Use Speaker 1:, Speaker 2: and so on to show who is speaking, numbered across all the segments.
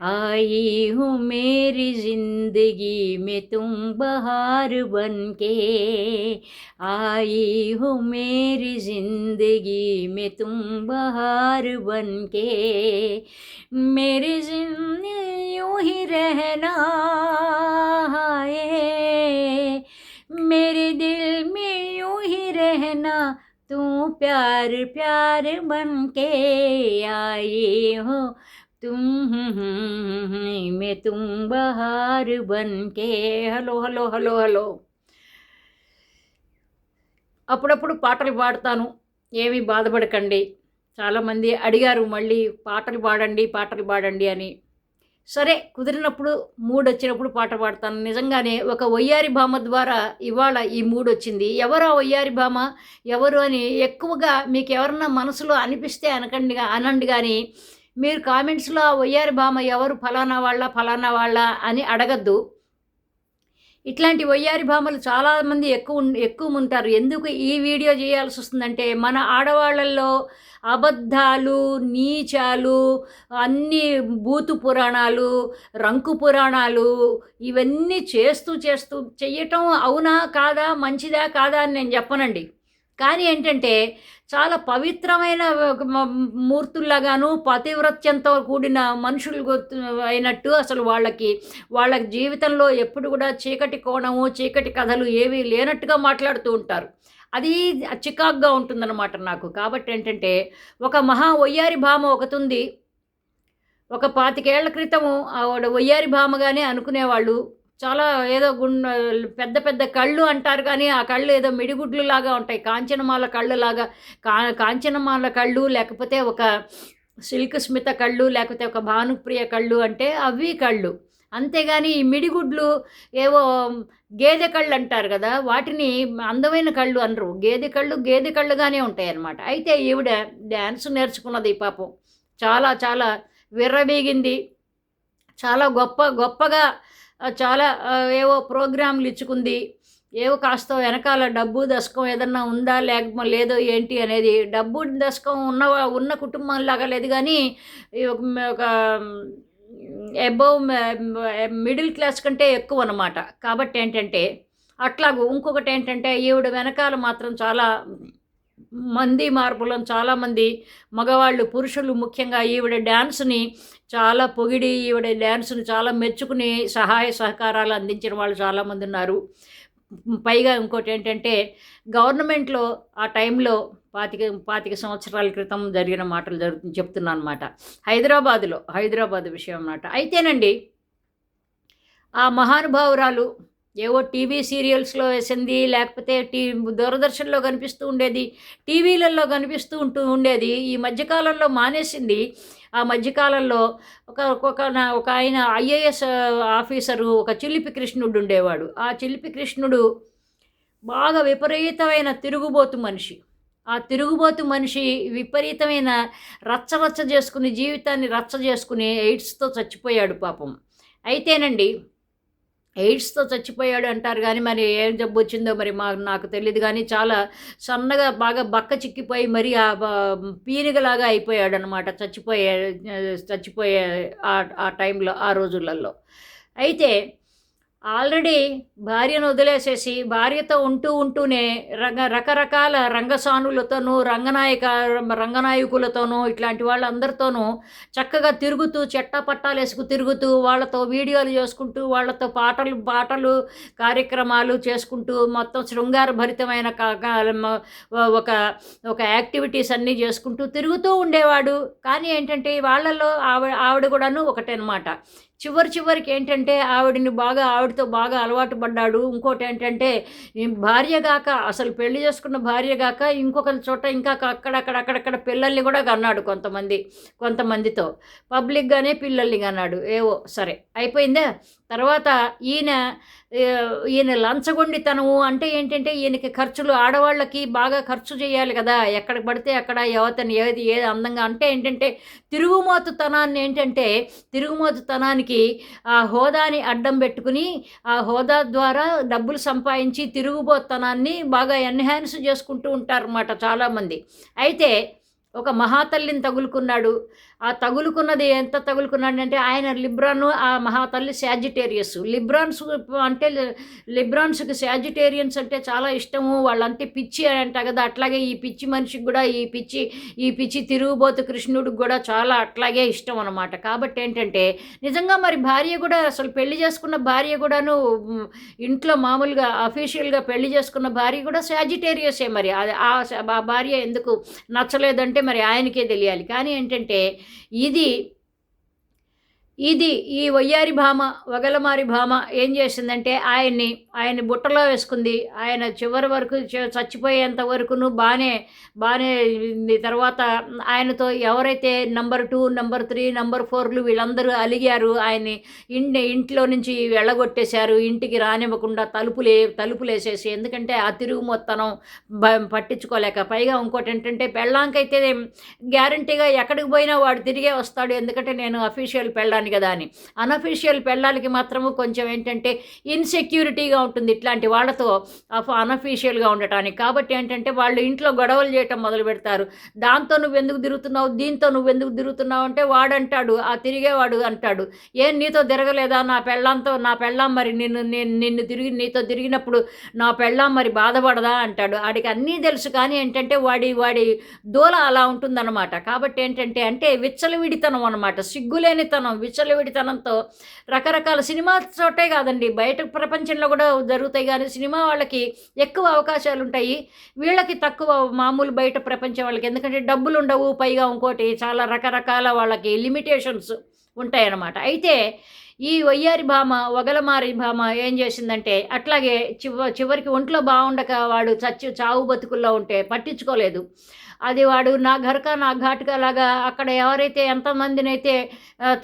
Speaker 1: आई हूँ मेरी ज़िंदगी में तुम बहार बन के आई हूँ मेरी ज़िंदगी में तुम बहार बन के मेरी ज़िंदगी यूँ ही रहना है। मेरे दिल में यूँ ही रहना तू प्यार प्यार बन के। आई हो तुम मैं तुम बहार बन के హలో హలో హలో హలో అప్పుడప్పుడు పాటలు పాడతాను ఏమీ బాధపడకండి చాలామంది అడిగారు మళ్ళీ పాటలు పాడండి పాటలు పాడండి అని సరే కుదిరినప్పుడు మూడ్ వచ్చినప్పుడు పాట పాడతాను నిజంగానే ఒక వయ్యారి భామ ద్వారా ఇవాళ ఈ మూడ్ వచ్చింది ఎవరు ఆ వయ్యారి భామ ఎవరు అని ఎక్కువగా మీకు ఎవరన్నా మనసులో అనిపిస్తే అనకండి అనండి కానీ మీరు కామెంట్స్లో ఆ వయ్యారి భామ ఎవరు? ఫలానా వాళ్ళ? ఫలానా వాళ్ళ? అని అడగద్దు. ఇట్లాంటి వయ్యారి భామలు చాలామంది ఎక్కువ ఎక్కువ ఉంటారు. ఎందుకు ఈ వీడియో చేయాల్సి వస్తుందంటే మన ఆడవాళ్ళల్లో అబద్ధాలు నీచాలు అన్ని బూతు పురాణాలు రంకు పురాణాలు ఇవన్నీ చేస్తూ చేస్తూ చెయ్యటం అవునా కాదా? మంచిదా కాదా అని నేను చెప్పనండి. కానీ ఏంటంటే చాలా పవిత్రమైన ఒక మూర్తుల్లాగాను పతివ్రత్యంతో కూడిన మనుషులు అయినట్టు అసలు వాళ్ళకి వాళ్ళ జీవితంలో ఎప్పుడు కూడా చీకటి కోణము చీకటి కథలు ఏవి లేనట్టుగా మాట్లాడుతూ ఉంటారు. అది చికాగ్గా ఉంటుందన్నమాట నాకు. కాబట్టి ఏంటంటే ఒక మహా ఒయ్యారి భామ ఒకతుంది ఒక పాతికేళ్ళ క్రితము ఆవిడ ఒయ్యారి భామగానే అనుకునేవాళ్ళు. చాలా ఏదో గుండ పెద్ద పెద్ద కళ్ళు అంటారు కానీ ఆ కళ్ళు ఏదో మిడిగుడ్లు లాగా ఉంటాయి. కాంచనమాల కళ్ళు లాగా కా కాంచనమాల కళ్ళు లేకపోతే ఒక సిల్క్ స్మిత కళ్ళు లేకపోతే ఒక భానుప్రియ కళ్ళు అంటే అవి కళ్ళు. అంతేగాని ఈ మిడిగుడ్లు ఏవో గేదె కళ్ళు అంటారు కదా వాటిని అందమైన కళ్ళు అనరు. గేదె కళ్ళు గేదె కళ్ళుగానే ఉంటాయి అన్నమాట అయితే ఈవిడ డ్యాన్స్ నేర్చుకున్నది ఈ పాపం. చాలా చాలా విర్రబీగింది చాలా గొప్ప గొప్పగా చాలా ఏవో ప్రోగ్రాంలు ఇచ్చుకుంది. ఏవో కాస్త వెనకాల డబ్బు దశకం ఏదన్నా ఉందా లేక లేదో ఏంటి అనేది. డబ్బు దశకం ఉన్న ఉన్న కుటుంబం లాగా లేదు కానీ ఈ ఒక ఒక అబౌవ్ మిడిల్ క్లాస్ కంటే ఎక్కువ అనమాట కాబట్టి ఏంటంటే అట్లాగూ ఇంకొకటి ఏంటంటే ఈవిడ వెనకాల మాత్రం చాలా మంది మార్పులను చాలామంది మగవాళ్ళు పురుషులు ముఖ్యంగా ఈవిడ డ్యాన్స్ని చాలా పొగిడి ఈవిడ డ్యాన్స్ని చాలా మెచ్చుకుని సహాయ సహకారాలు అందించిన వాళ్ళు చాలామంది ఉన్నారు. పైగా ఇంకోటి ఏంటంటే గవర్నమెంట్లో ఆ టైంలో పాతిక పాతిక సంవత్సరాల క్రితం జరిగిన మాటలు జరుగుతుంది చెప్తున్నాను అనమాట హైదరాబాదులో హైదరాబాద్ విషయం అన్నమాట. అయితేనండి ఆ మహానుభావురాలు ఏవో టీవీ సీరియల్స్లో వేసింది లేకపోతే టీ దూరదర్శన్లో కనిపిస్తూ ఉండేది టీవీలలో కనిపిస్తూ ఉంటూ ఉండేది ఈ మధ్యకాలంలో మానేసింది. ఆ మధ్యకాలంలో ఒక ఒక ఒక ఆయన ఐఏఎస్ ఆఫీసరు ఒక చిలిపి కృష్ణుడు ఉండేవాడు. ఆ చిలిపి కృష్ణుడు బాగా విపరీతమైన తిరుగుబోతు మనిషి. ఆ తిరుగుబోతు మనిషి విపరీతమైన రచ్చరచ్చ చేసుకుని జీవితాన్ని రచ్చ చేసుకుని ఎయిడ్స్తో చచ్చిపోయాడు పాపం. అయితేనండి ఎయిడ్స్తో చచ్చిపోయాడు అంటారు కానీ మరి ఏం జబ్బు వచ్చిందో మరి మా నాకు తెలియదు కానీ చాలా సన్నగా బాగా బక్క చిక్కిపోయి మరి ఆ పీనుగలాగా అయిపోయాడు అనమాట చచ్చిపోయే చచ్చిపోయే ఆ- ఆ టైంలో ఆ రోజులలో. అయితే ఆల్రెడీ భార్యను వదిలేసేసి భార్యతో ఉంటూ ఉంటూనే రంగ రకరకాల రంగసానులతోనూ రంగనాయక రంగనాయకులతోనూ ఇట్లాంటి వాళ్ళందరితోనూ చక్కగా తిరుగుతూ చెట్ట పట్టాలు వేసుకు తిరుగుతూ వాళ్ళతో వీడియోలు చేసుకుంటూ వాళ్ళతో పాటలు పాటలు కార్యక్రమాలు చేసుకుంటూ మొత్తం శృంగారభరితమైన క- ఒక ఒక యాక్టివిటీస్ అన్నీ చేసుకుంటూ తిరుగుతూ ఉండేవాడు. కానీ ఏంటంటే వాళ్ళల్లో ఆవిడ ఆవిడ కూడాను ఒకటనమాట. చివరి చివరికి ఏంటంటే ఆవిడని బాగా ఆవిడతో బాగా అలవాటు పడ్డాడు. ఇంకోటి ఏంటంటే భార్య గాక అసలు పెళ్ళి చేసుకున్న భార్య గాక ఇంకొక చోట ఇంకా అక్కడక్కడ అక్కడక్కడ పిల్లల్ని కూడా కన్నాడు కొంతమంది కొంతమందితో. పబ్లిక్గానే పిల్లల్ని కన్నాడు. ఏవో సరే. అయిపోయిందా? తర్వాత ఈయన ఈయన లంచగొండితనము అంటే ఏంటంటే ఈయనకి ఖర్చులు ఆడవాళ్ళకి బాగా ఖర్చు చేయాలి కదా. ఎక్కడ పడితే అక్కడ యువతని ఏది ఏది అందంగా అంటే ఏంటంటే తిరుగుమోతుతనాన్ని ఏంటంటే తిరుగుమోతుతనానికి ఆ హోదాని అడ్డం పెట్టుకుని ఆ హోదా ద్వారా డబ్బులు సంపాదించి తిరుగుబోతనాన్ని బాగా ఎన్హాన్స్ చేసుకుంటూ ఉంటారన్నమాట చాలామంది. అయితే ఒక మహాతల్లిని తగులుకున్నాడు. ఆ తగులుకున్నది ఎంత తగులుకున్నాడంటే ఆయన లిబ్రాను ఆ మహాతల్లి శాజిటేరియస్ లిబ్రాన్స్ అంటే లిబ్రాన్స్కి శాజిటేరియన్స్ అంటే చాలా ఇష్టము. వాళ్ళంటే పిచ్చి అని అంట కదా. అట్లాగే ఈ పిచ్చి మనిషికి కూడా ఈ పిచ్చి ఈ పిచ్చి తిరుగుబోతు కృష్ణుడికి కూడా చాలా అట్లాగే ఇష్టం అనమాట కాబట్టి ఏంటంటే నిజంగా మరి భార్య కూడా అసలు పెళ్ళి చేసుకున్న భార్య కూడాను ఇంట్లో మామూలుగా అఫీషియల్గా పెళ్ళి చేసుకున్న భార్య కూడా శాజిటేరియసే మరి. అది ఆ భార్య ఎందుకు నచ్చలేదంటే మరి ఆయనకే తెలియాలి. కానీ ఏంటంటే ఇది ఇది ఈ వయ్యారి భామ వగలమారి భామ ఏం చేసిందంటే ఆయన్ని ఆయన్ని బుట్టలో వేసుకుంది. ఆయన చివరి వరకు చచ్చిపోయేంత వరకును బాగానే బాగానే ఉంది. తర్వాత ఆయనతో ఎవరైతే number two number three number ఫోర్లు వీళ్ళందరూ అలిగారు ఆయన్ని ఇంటి ఇంట్లో నుంచి వెళ్ళగొట్టేశారు. ఇంటికి రానివ్వకుండా తలుపులే తలుపులేసేసి ఎందుకంటే ఆ తిరుగు మొత్తం పట్టించుకోలేక. పైగా ఇంకోటి ఏంటంటే పెళ్ళాంకైతే గ్యారంటీగా ఎక్కడికి పోయినా వాడు తిరిగే వస్తాడు. ఎందుకంటే నేను అఫీషియల్ పెళ్ళాను కదా అని. అనఫీషియల్ పెళ్ళాలకి మాత్రము కొంచెం ఏంటంటే ఇన్సెక్యూరిటీగా ఉంటుంది. ఇట్లాంటి వాళ్ళతో అనఫీషియల్గా ఉండటానికి. కాబట్టి ఏంటంటే వాళ్ళు ఇంట్లో గొడవలు చేయటం మొదలు పెడతారు. దాంతో నువ్వు ఎందుకు తిరుగుతున్నావు? దీంతో నువ్వు ఎందుకు తిరుగుతున్నావు? అంటే వాడంటాడు. ఆ తిరిగేవాడు అంటాడు. ఏం నీతో తిరగలేదా? నా పెళ్ళాంతో నా పెళ్ళాం మరి నిన్ను నేను నిన్ను తిరిగి నీతో తిరిగినప్పుడు నా పెళ్ళాం మరి బాధపడదా? అంటాడు. ఆడికి అన్నీ తెలుసు. కానీ ఏంటంటే వాడి వాడి దూల అలా ఉంటుందన్నమాట. కాబట్టి ఏంటంటే అంటే విచ్చలవిడితనం అనమాట సిగ్గులేనితనం విచ్చలవిడితనంతో రకరకాల సినిమా చోటే కాదండి. బయట ప్రపంచంలో కూడా జరుగుతాయి కానీ సినిమా వాళ్ళకి ఎక్కువ అవకాశాలు ఉంటాయి వీళ్ళకి తక్కువ మామూలు బయట ప్రపంచం వాళ్ళకి. ఎందుకంటే డబ్బులు ఉండవు పైగా ఇంకోటి చాలా రకరకాల వాళ్ళకి లిమిటేషన్స్ ఉంటాయన్నమాట. అయితే ఈ వయ్యారి భామ వగలమారి భామ ఏం చేసిందంటే అట్లాగే చివ చివరికి ఒంట్లో బాగుండక వాడు చచ్చి చావు బతుకుల్లో ఉంటే పట్టించుకోలేదు. అది వాడు నా ఘరక నా ఘాటుగా లాగా అక్కడ ఎవరైతే ఎంతమందినైతే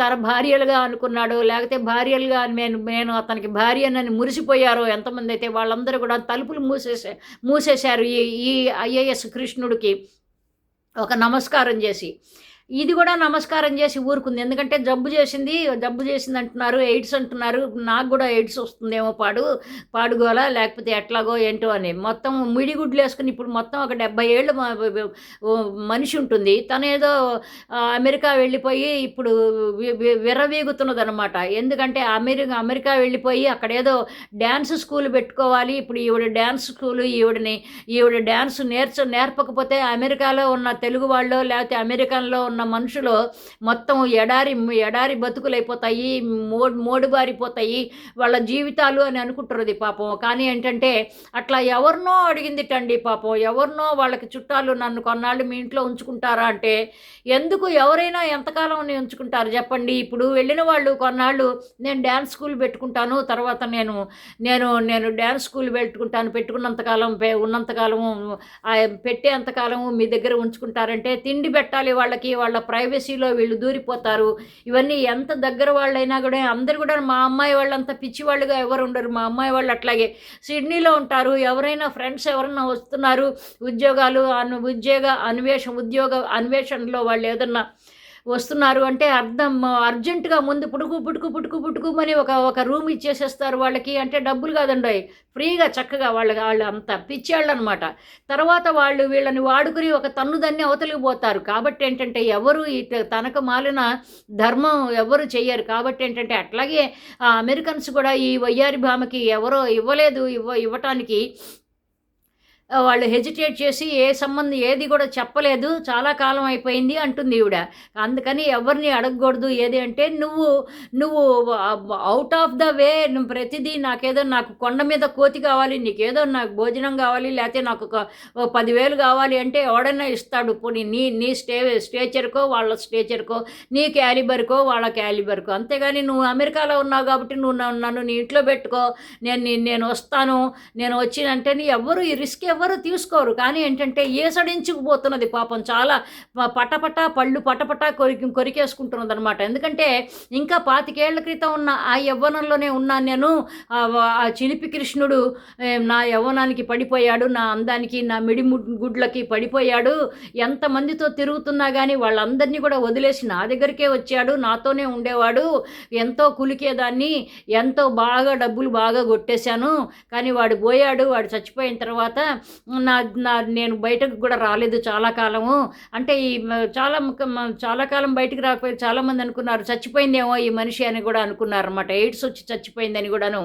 Speaker 1: తన భార్యలుగా అనుకున్నాడో లేకపోతే భార్యలుగా నేను నేను అతనికి భార్యనని మురిసిపోయారో ఎంతమంది అయితే వాళ్ళందరూ కూడా తలుపులు మూసేసే మూసేశారు ఈ ఈ ఐఏఎస్ కృష్ణుడికి ఒక నమస్కారం చేసి ఇది కూడా నమస్కారం చేసి ఊరుకుంది. ఎందుకంటే జబ్బు చేసింది జబ్బు చేసింది అంటున్నారు ఎయిడ్స్ అంటున్నారు. నాకు కూడా ఎయిడ్స్ వస్తుందేమో పాడు పాడుగోలా లేకపోతే ఎట్లాగో ఏంటో అని. మొత్తం మిడిగుడ్లు వేసుకుని ఇప్పుడు మొత్తం ఒక డెబ్బై ఏళ్ళు మనిషి ఉంటుంది. తను ఏదో అమెరికా వెళ్ళిపోయి ఇప్పుడు వి- అనమాట ఎందుకంటే అమెరికా అమెరికా వెళ్ళిపోయి అక్కడ ఏదో డ్యాన్స్ స్కూల్ పెట్టుకోవాలి. ఇప్పుడు ఈవిడ డ్యాన్స్ స్కూల్ ఈవిడని ఈవిడ డ్యాన్స్ నేర్చ నేర్పకపోతే అమెరికాలో ఉన్న తెలుగు వాళ్ళు లేకపోతే అమెరికన్లో ఉన్న మనుషులు మొత్తం ఎడారి ఎడారి బతుకులైపోతాయి మోడ్ మోడుబారిపోతాయి వాళ్ళ జీవితాలు అని అనుకుంటున్నది పాపం. కానీ ఏంటంటే అట్లా ఎవరినో అడిగిందిటండి పాపం. ఎవరినో వాళ్ళకి చుట్టాలు నన్ను కొన్నాళ్ళు మీ ఇంట్లో ఉంచుకుంటారా అంటే ఎందుకు ఎవరైనా ఎంతకాలం ఉంచుకుంటారు చెప్పండి. ఇప్పుడు వెళ్ళిన వాళ్ళు కొన్నాళ్ళు నేను డ్యాన్స్ స్కూల్ పెట్టుకుంటాను తర్వాత నేను నేను నేను డ్యాన్స్ స్కూల్ పెట్టుకుంటాను పెట్టుకున్నంతకాలం పె- ఉన్నంతకాలము పెట్టేంతకాలము మీ దగ్గర ఉంచుకుంటారంటే తిండి పెట్టాలి వాళ్ళకి వాళ్ళ ప్రైవసీలో వీళ్ళు దూరిపోతారు. ఇవన్నీ ఎంత దగ్గర వాళ్ళైనా కూడా అందరు కూడా మా అమ్మాయి వాళ్ళంతా పిచ్చి వాళ్ళుగా ఎవరు ఉండరు. మా అమ్మాయి వాళ్ళు అట్లాగే సిడ్నీలో ఉంటారు. ఎవరైనా ఫ్రెండ్స్ ఎవరైనా వస్తున్నారు ఉద్యోగాలు అను ఉద్యోగ అన్వేషణ ఉద్యోగ అన్వేషణలో వాళ్ళు ఏదన్నా వస్తున్నారు అంటే అర్థం అర్జెంటుగా ముందు పుడుకు పుట్టుకు పుట్టుకు పుట్టుకుమని ఒక ఒక రూమ్ ఇచ్చేసేస్తారు వాళ్ళకి అంటే డబ్బులు కాదండి ఫ్రీగా చక్కగా వాళ్ళకి వాళ్ళు అంత పిచ్చాళ్ళు అనమాట తర్వాత వాళ్ళు వీళ్ళని వాడుకుని ఒక తన్నుదన్ని అవతలికి పోతారు. కాబట్టి ఏంటంటే ఎవరు తనకు మాలిన ధర్మం ఎవరు చెయ్యరు. కాబట్టి ఏంటంటే అట్లాగే ఆ అమెరికన్స్ కూడా ఈ వయ్యారి భామకి ఎవరో ఇవ్వలేదు ఇవ్వ ఇవ్వటానికి వాళ్ళు హెజిటేట్ చేసి ఏ సంబంధం ఏది కూడా చెప్పలేదు చాలా కాలం అయిపోయింది అంటుంది ఈవిడ. అందుకని ఎవరిని అడగకూడదు ఏది అంటే నువ్వు నువ్వు అవుట్ ఆఫ్ ద వే నువ్వు ప్రతిదీ నాకేదో నాకు కొండ మీద కోతి కావాలి నీకేదో నాకు భోజనం కావాలి లేకపోతే నాకు ఒక పదివేలు కావాలి అంటే ఎవడన్నా ఇస్తాడు. పోనీ నీ నీ స్టే స్టేచర్కో వాళ్ళ స్టేచర్కో నీ క్యాలిబర్కో వాళ్ళ క్యాలిబర్కో. అంతేగాని నువ్వు అమెరికాలో ఉన్నావు కాబట్టి నువ్వు నన్ను నీ ఇంట్లో పెట్టుకో. నేను నేను వస్తాను. నేను వచ్చినంటే ఎవరు ఎవ్వరు ఈ రిస్క్ ఎవ్వరు తీసుకోరు. కానీ ఏంటంటే ఏసడించుకుపోతున్నది పాపం. చాలా ప- పటపట పళ్ళు పటపట కొరికి కొరికేసుకుంటున్నది అనమాట ఎందుకంటే ఇంకా పాతికేళ్ళ క్రితం ఉన్న ఆ యవ్వనంలోనే ఉన్నాను నేను ఆ చిలిపి కృష్ణుడు నా యవ్వనానికి పడిపోయాడు నా అందానికి నా మిడి గుడ్లకి పడిపోయాడు. ఎంతమందితో తిరుగుతున్నా కానీ వాళ్ళందరినీ కూడా వదిలేసి నా దగ్గరికే వచ్చాడు. నాతోనే ఉండేవాడు. ఎంతో కులికేదాన్ని ఎంతో బాగా డబ్బులు బాగా కొట్టేశాను. కానీ వాడు పోయాడు. వాడు చచ్చిపోయిన తర్వాత నా నా నేను బయటకు కూడా రాలేదు చాలా కాలము. అంటే ఈ చాలా చాలా కాలం బయటకు రాకపోయి చాలామంది అనుకున్నారు చచ్చిపోయిందేమో ఈ మనిషి అని కూడా అనుకున్నారు అనమాట ఎయిడ్స్ వచ్చి చచ్చిపోయిందని కూడాను.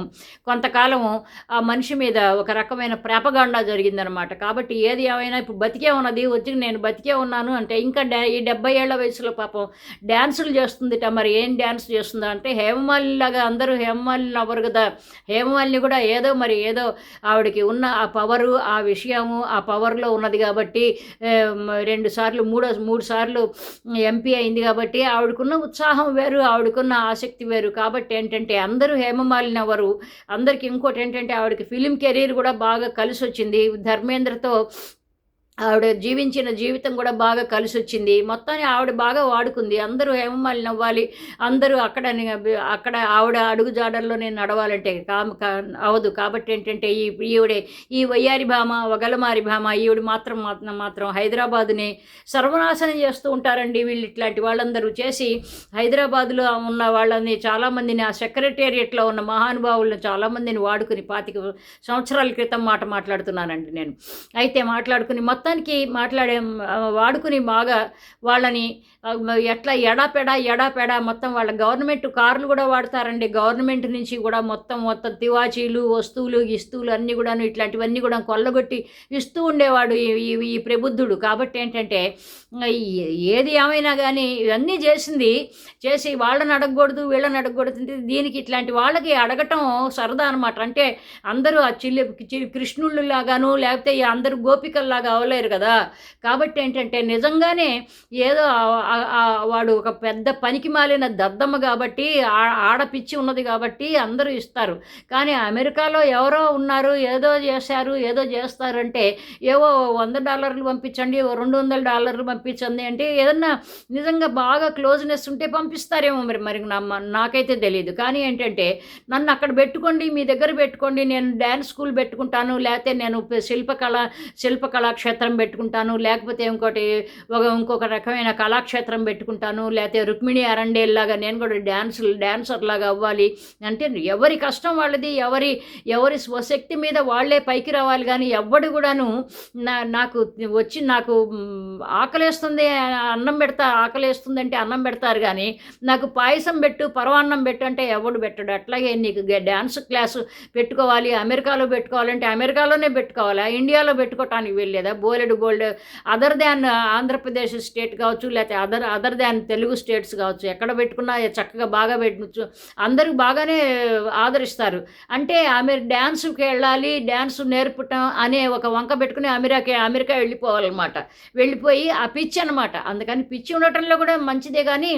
Speaker 1: కొంతకాలము ఆ మనిషి మీద ఒక రకమైన ప్రేపగాండా జరిగిందనమాట కాబట్టి ఏది ఏమైనా ఇప్పుడు బతికే ఉన్నది వచ్చి నేను బతికే ఉన్నాను అంటే ఇంకా డా ఈ డెబ్బై ఏళ్ళ వయసులో పాపం డ్యాన్సులు చేస్తుందిట. మరి ఏం డ్యాన్స్ చేస్తుందా అంటే హేమమాలిని లాగా అందరూ హేమమాలిని అవ్వరు కదా. హేమమాలిని కూడా ఏదో మరి ఏదో ఆవిడకి ఉన్న ఆ పవరు ఆ విషయము ఆ పవర్లో ఉన్నది కాబట్టి రెండు సార్లు మూడో మూడు సార్లు ఎంపీ అయింది కాబట్టి ఆవిడకున్న ఉత్సాహం వేరు ఆవిడకున్న ఆసక్తి వేరు. కాబట్టి ఏంటంటే అందరూ హేమమాలిన వారు అందరికి ఇంకోటి ఏంటంటే ఆవిడకి ఫిలిం కెరీర్ కూడా బాగా కలిసి వచ్చింది ధర్మేంద్రతో ఆవిడ జీవించిన జీవితం కూడా బాగా కలిసి వచ్చింది మొత్తాన్ని ఆవిడ బాగా వాడుకుంది. అందరూ హేమమాలి నవ్వాలి. అందరూ అక్కడ అక్కడ ఆవిడ అడుగుజాడల్లోనే నడవాలంటే కామ కా- అవదు. కాబట్టి ఏంటంటే ఈ ఈవిడే ఈ వయ్యారి భామ వగలమారి భామ ఈవిడ మాత్రం మాత్రం హైదరాబాదుని సర్వనాశనం చేస్తూ ఉంటారండి వీళ్ళు ఇట్లాంటి వాళ్ళందరూ చేసి హైదరాబాదులో ఉన్న వాళ్ళని చాలామందిని ఆ సెక్రటేరియట్లో ఉన్న మహానుభావులను చాలామందిని వాడుకుని పాతిక సంవత్సరాల క్రితం మాట మాట్లాడుతున్నానండి నేను. అయితే మాట్లాడుకుని మొత్తం మొత్తానికి మాట్లాడే వాడుకుని బాగా వాళ్ళని ఎట్లా ఎడాపెడా ఎడాపెడా మొత్తం వాళ్ళ గవర్నమెంట్ కార్లు కూడా వాడతారండి. గవర్నమెంట్ నుంచి కూడా మొత్తం మొత్తం తివాచీలు వస్తువులు ఇస్తువులు అన్నీ కూడాను ఇట్లాంటివన్నీ కూడా కొల్లగొట్టి ఇస్తూ ఉండేవాడు ఈ ఈ- ప్రబుద్ధుడు. కాబట్టి ఏంటంటే ఏది ఏమైనా కానీ ఇవన్నీ చేసింది చేసి వాళ్ళని అడగకూడదు వీళ్ళని అడగకూడదు దీనికి ఇట్లాంటి వాళ్ళకి అడగటం సరదా అనమాట అంటే అందరూ ఆ చిల్లి చి- కృష్ణుళ్ళు లాగాను లేకపోతే ఈ అందరూ గోపికల్లాగా అవలేరు కదా. కాబట్టి ఏంటంటే నిజంగానే ఏదో వాడు ఒక పెద్ద పనికి మాలిన దద్దమ్మ కాబట్టి ఆడపిచ్చి ఉన్నది కాబట్టి అందరూ ఇస్తారు. కానీ అమెరికాలో ఎవరో ఉన్నారు ఏదో చేశారు ఏదో చేస్తారంటే ఏవో వంద డాలర్లు పంపించండి రెండు వందల డాలర్లు పంపించండి అంటే ఏదన్నా నిజంగా బాగా క్లోజ్నెస్ ఉంటే పంపిస్తారేమో మరి మరి నాకైతే తెలియదు కానీ ఏంటంటే నన్ను అక్కడ పెట్టుకోండి మీ దగ్గర పెట్టుకోండి నేను డ్యాన్స్ స్కూల్ పెట్టుకుంటాను లేకపోతే నేను శిల్పకళ శిల్పకళాక్షేత్రం పెట్టుకుంటాను లేకపోతే ఇంకోటి ఒక ఇంకొక రకమైన కళాక్షేత్రం పెట్టుకుంటాను లేకపోతే రుక్మిణి అరండేల్ లాగా నేను కూడా డ్యాన్స్ డ్యాన్సర్ లాగా అవ్వాలి. అంటే ఎవరి కష్టం వాళ్ళది ఎవరి ఎవరి స్వశక్తి మీద వాళ్ళే పైకి రావాలి. కానీ ఎవ్వడు కూడాను నా నాకు వచ్చి నాకు ఆకలేస్తుంది అన్నం పెడతా ఆకలేస్తుంది అంటే అన్నం పెడతారు. కానీ నాకు పాయసం పెట్టు పరవాన్నం పెట్టు అంటే ఎవడు పెట్టడు. అట్లాగే నీకు డ్యాన్స్ క్లాసు పెట్టుకోవాలి అమెరికాలో పెట్టుకోవాలంటే అమెరికాలోనే పెట్టుకోవాలి. ఇండియాలో పెట్టుకోవటానికి వెళ్ళేదా బోలెడు gold other than Andhra Pradesh state కావచ్చు లేకపోతే other other than Telugu states కావచ్చు ఎక్కడ పెట్టుకున్నా చక్కగా బాగా పెట్టచ్చు. అందరూ బాగానే ఆదరిస్తారు. అంటే ఆమె డ్యాన్స్కి వెళ్ళాలి డ్యాన్స్ నేర్పటం అనే ఒక వంక పెట్టుకుని అమెరికా అమెరికా వెళ్ళిపోవాలన్నమాట. వెళ్ళిపోయి ఆ పిచ్చి అనమాట అందుకని పిచ్చి ఉండటంలో కూడా మంచిదే కానీ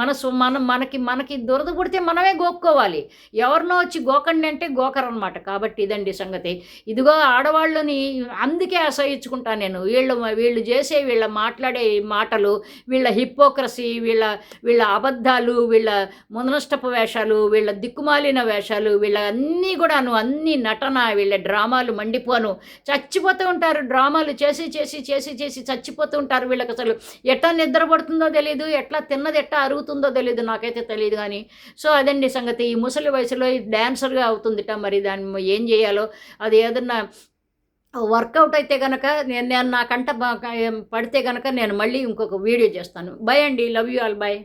Speaker 1: మనసు మనం మనకి మనకి దురద పుడితే మనమే గోక్కోవాలి. ఎవరినో వచ్చి గోకండి అంటే గోకరు అనమాట కాబట్టి ఇదండి సంగతి. ఇదిగో ఆడవాళ్ళని అందుకే అసహించుకుంటాను నేను వీళ్ళు వీళ్ళు చేసే వీళ్ళ మాట్లాడే మాటలు వీళ్ళ హిపోక్రసీ వీళ్ళ వీళ్ళ అబద్ధాలు వీళ్ళ మునష్టపు వేషాలు వీళ్ళ దిక్కుమాలిన వేషాలు వీళ్ళ అన్నీ కూడాను అన్ని నటన వీళ్ళ డ్రామాలు మండిపోను. చచ్చిపోతూ ఉంటారు డ్రామాలు చేసి చేసి చేసి చేసి చచ్చిపోతూ ఉంటారు వీళ్ళకి అసలు ఎట్లా నిద్రపడుతుందో తెలియదు ఎట్లా తిన్నది ఎట్లా అరుగుతుందో తెలియదు నాకైతే తెలియదు కానీ. సో అదండి సంగతి. ఈ ముసలి వయసులో ఈ డ్యాన్సర్గా అవుతుందిట మరి దాన్ని ఏం చేయాలో? అది ఏదన్నా వర్కౌట్ అయితే కనుక నేను నేను నా కంట పడితే కనుక నేను మళ్ళీ ఇంకొక వీడియో చేస్తాను. బై అండి. Love you all. బై.